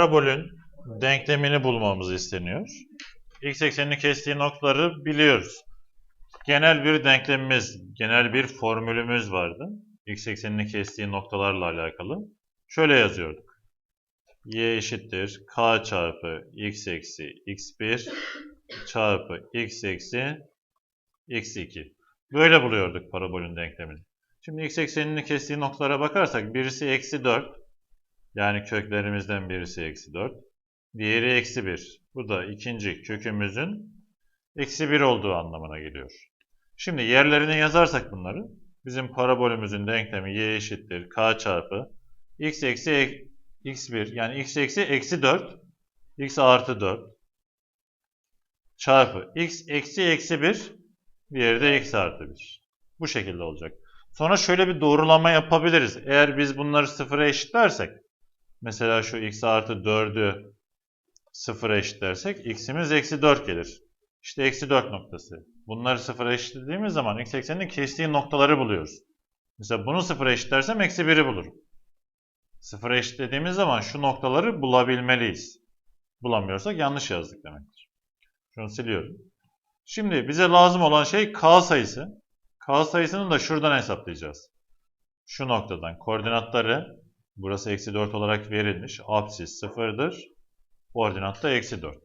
Parabolün denklemini bulmamız isteniyor. X eksenini kestiği noktaları biliyoruz. Genel bir denklemimiz, genel bir formülümüz vardı. X eksenini kestiği noktalarla alakalı. Şöyle yazıyorduk. Y eşittir K çarpı X eksi X1 çarpı X eksi X2. Böyle buluyorduk parabolün denklemini. Şimdi X eksenini kestiği noktalara bakarsak birisi eksi 4. Yani köklerimizden birisi eksi 4. Diğeri eksi 1. Bu da ikinci kökümüzün eksi 1 olduğu anlamına geliyor. Şimdi yerlerine yazarsak bunları bizim parabolümüzün denklemi y eşittir k çarpı x eksi ek- x1 yani x eksi eksi 4 x artı 4 çarpı x eksi eksi 1 diğeri de x artı 1. Bu şekilde olacak. Sonra şöyle bir doğrulama yapabiliriz. Eğer biz bunları sıfıra eşitlersek mesela şu x artı 4'ü sıfıra eşitlersek x'imiz eksi 4 gelir. İşte eksi 4 noktası. Bunları sıfıra eşitlediğimiz zaman x ekseninin kestiği noktaları buluyoruz. Mesela bunu sıfıra eşitlersem eksi 1'i bulurum. Sıfıra eşitlediğimiz zaman şu noktaları bulabilmeliyiz. Bulamıyorsak yanlış yazdık demektir. Şunu siliyorum. Şimdi bize lazım olan şey k sayısı. K sayısını da şuradan hesaplayacağız. Şu noktadan koordinatları burası eksi 4 olarak verilmiş. Apsis sıfırdır. Koordinat da eksi 4.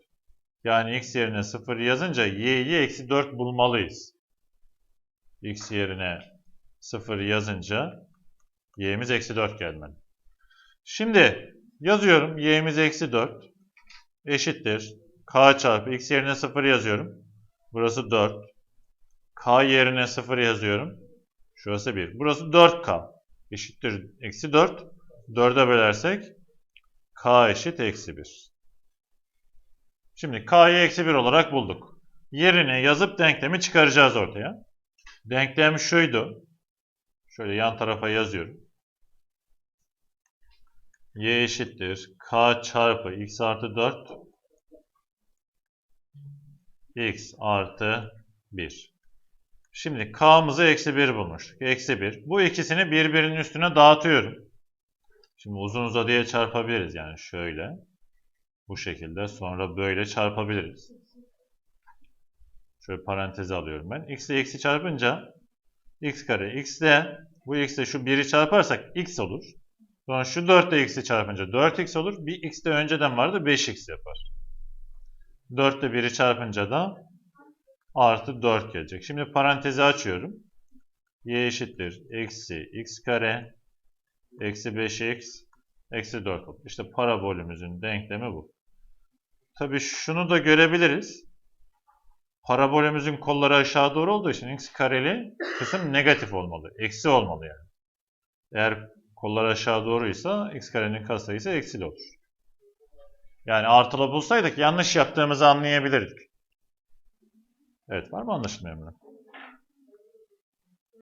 Yani x yerine 0 yazınca y'yi eksi 4 bulmalıyız. x yerine 0 yazınca y'miz eksi 4 gelmeli. Şimdi yazıyorum y'miz eksi 4 eşittir. k çarpı x yerine 0 yazıyorum. Burası 4. k yerine 0 yazıyorum. Şurası 1. Burası 4k eşittir. Eksi 4. 4'e bölersek k eşit eksi 1. Şimdi k'yı eksi 1 olarak bulduk. Yerine yazıp denklemi çıkaracağız ortaya. Denklem şuydu. Şöyle yan tarafa yazıyorum. y eşittir k çarpı x artı 4 x artı 1. Şimdi k'mızı eksi 1 bulmuştuk. Eksi 1. Bu ikisini birbirinin üstüne dağıtıyorum. Şimdi uzun uzadıya çarpabiliriz. Yani şöyle. Bu şekilde sonra böyle çarpabiliriz. Şöyle paranteze alıyorum ben. x ile x'i çarpınca x kare x de bu x ile şu 1'i çarparsak x olur. Sonra şu 4 ile x'i çarpınca 4x olur. Bir x de önceden vardı 5x yapar. 4 ile 1'i çarpınca da artı 4 gelecek. Şimdi parantezi açıyorum. y eşittir eksi x kare eksi 5x eksi 4 oldu. İşte parabolümüzün denklemi bu. Tabii şunu da görebiliriz. Parabolümüzün kolları aşağı doğru olduğu için x kareli kısım negatif olmalı. Eksi olmalı yani. Eğer kollar aşağı doğruysa x karenin katsayısı eksili olur. Yani artılı bulsaydık yanlış yaptığımızı anlayabilirdik. Evet var mı anlaşılmayan?